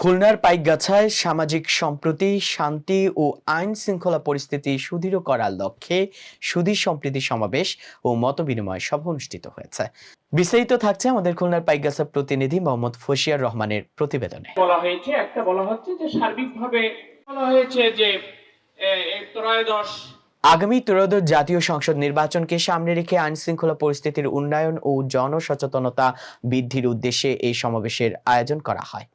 খুলনার পাইকগাছায় সামাজিক সম্প্রীতি শান্তি ও আইন শৃঙ্খলা পরিস্থিতি সুদৃঢ় করার লক্ষ্যে সুধী সম্প্রীতি সমাবেশ ও মতবিনিময় সভা অনুষ্ঠিত হয়েছে। বিস্তারিত থাকছে আমাদের খুলনার পাইকগাছা প্রতিনিধি মোহাম্মদ ফসিয়ার রহমানের প্রতিবেদনে। বলা হয়েছে একটা বলা হচ্ছে যে সার্বিকভাবে বলা হয়েছে যে ত্রয়োদশ আগামী ত্রয়োদশ জাতীয় সংসদ নির্বাচনকে সামনে রেখে আইন শৃঙ্খলা পরিস্থিতির উন্নয়ন ও জনসচেতনতা বৃদ্ধির উদ্দেশ্যে এই সমাবেশের আয়োজন করা হয়।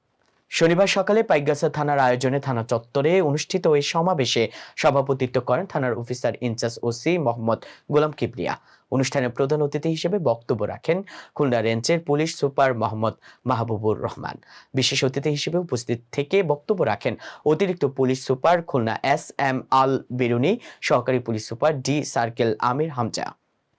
শনিবার সকালে পাইকগাছা থানার আয়োজনে থানা চত্বরে অনুষ্ঠিত এই সমাবেশে সভাপতিত্ব করেন থানার officer in charge OC Mohammad Golam Kibria. অনুষ্ঠানে প্রধান অতিথি হিসেবে বক্তব্য রাখেন খুলনা রেঞ্জের পুলিশ সুপার মোহাম্মদ মাহবুবুর রহমান। বিশেষ অতিথি হিসেবে উপস্থিত থেকে বক্তব্য রাখেন অতিরিক্ত police super Khulna S M Al Beruni, সহকারী police super D circle Amir Hamza.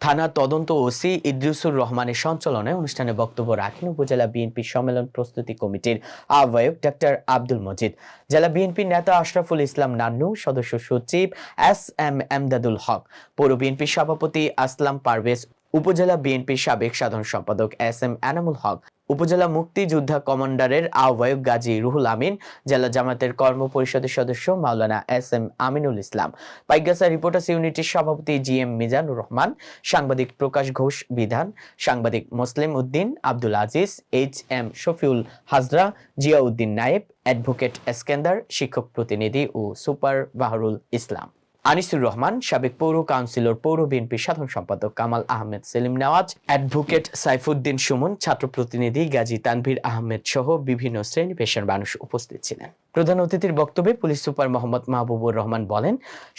থানা তদন্ত ওসি ইদ্রিসুর রহমানের সঞ্চালনায় অনুষ্ঠানে বক্তব্য রাখেন উপজেলা বিএনপি সম্মেলন প্রস্তুতি কমিটির আহ্বায়ক ডাক্তার আব্দুল মজিদ। জেলা বিএনপি নেতা আশরাফুল ইসলাম নান্নু, সদস্য সচিব এস এম এমদাদুল হক, পৌর বিএনপির সভাপতি আসলাম পারভেজ, উপজেলা বিএনপির সাবেক সাধারণ সম্পাদক এস এম এনামুল হক উপজেলা মুক্তিযোদ্ধা কমান্ডারের আহ্বায়ক গাজী রুহুল আমিন, জেলা জামাতের কর্ম পরিষদের সদস্য Maulana S M Aminul Islam Paikgachha reporters ইউনিটির সভাপতি জি এম মিজানুর রহমান, সাংবাদিক প্রকাশ ঘোষ বিধান, সাংবাদিক Muslim Uddin Abdul Aziz, H M Shafiul Hazra, Ziauddin Nayeb, advocate Eskendar, শিক্ষক প্রতিনিধি ও সুপার বাহরুল ইসলাম। আনিসুর রহমান, সাবেক পৌর কাউন্সিলর, পৌর বিএনপির সাধারণ সম্পাদক কামাল আহমেদ, সেলিম নেওয়াজ, অ্যাডভোকেট সাইফুদ্দিন সুমন, ছাত্র প্রতিনিধি গাজী তানভীর আহমেদ সহ বিভিন্ন শ্রেণি পেশার মানুষ উপস্থিত ছিলেন। প্রধান অতিথির বক্তব্যে পুলিশ সুপার মোহাম্মদ মাহবুবুর রহমান বলেন,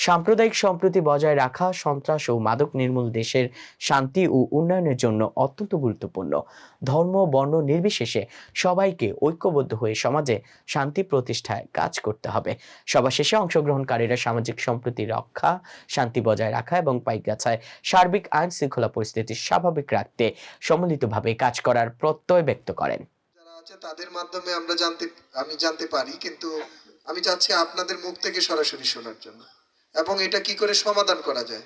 সাম্প্রদায়িক সম্প্রীতি বজায় রাখা, সন্ত্রাস ও মাদক নির্মূল দেশের শান্তি ও উন্নয়নের জন্য অত্যন্ত গুরুত্বপূর্ণ। ধর্ম, বর্ণ নির্বিশেষে সবাইকে ঐক্যবদ্ধ হয়ে সমাজে শান্তি প্রতিষ্ঠায় কাজ করতে হবে। সভা শেষে অংশগ্রহণকারীরা সামাজিক সম্প্রীতি রক্ষা, শান্তি বজায় রাখা এবং পাইকগাছায় সার্বিক আইন শৃঙ্খলা পরিস্থিতি স্বাভাবিক রাখতে সম্মিলিতভাবে কাজ করার প্রত্যয় ব্যক্ত করেন। হচ্ছে তাদের মাধ্যমে আমরা জানতে, আমি জানতে পারি, কিন্তু আমি চাচ্ছি আপনাদের মুখ থেকে সরাসরি শোনার জন্য। এবং এটা কি করে সমাধান করা যায়?